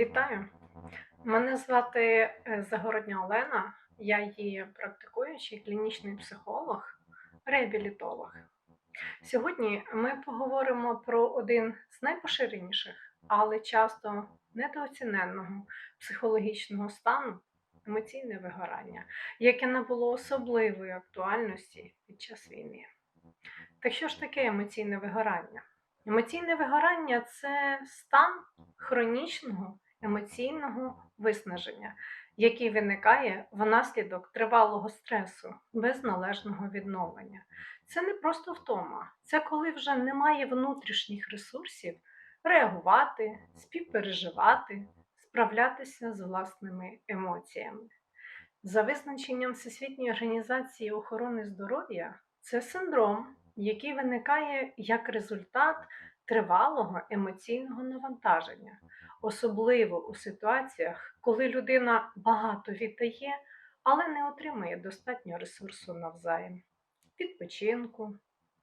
Вітаю! Мене звати е, Загородня Олена, я є практикуючий клінічний психолог, реабілітолог. Сьогодні ми поговоримо про один з найпоширеніших, але часто недооціненого психологічного стану емоційне вигорання, яке набуло особливої актуальності під час війни. Так що ж таке емоційне вигорання? Емоційне вигорання це стан хронічного емоційного виснаження, який виникає внаслідок тривалого стресу без належного відновлення. Це не просто втома, це коли вже немає внутрішніх ресурсів реагувати, співпереживати, справлятися з власними емоціями. За визначенням Всесвітньої організації охорони здоров'я, це синдром, який виникає як результат тривалого емоційного навантаження, особливо у ситуаціях, коли людина багато віддає, але не отримує достатньо ресурсу навзаєм, відпочинку,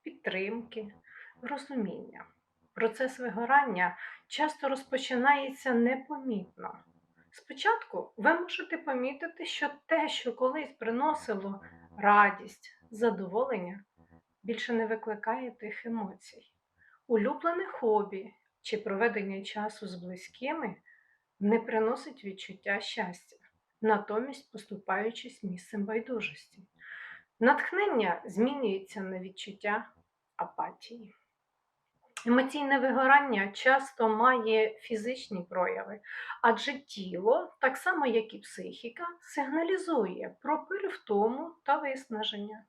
підтримки, розуміння. Процес вигорання часто розпочинається непомітно. Спочатку ви можете помітити, що те, що колись приносило радість, задоволення, більше не викликає тих емоцій. Улюблене хобі чи проведення часу з близькими не приносить відчуття щастя, натомість поступаючись місцем байдужості. Натхнення змінюється на відчуття апатії. Емоційне вигорання часто має фізичні прояви, адже тіло, так само як і психіка, сигналізує про перевтому та виснаження.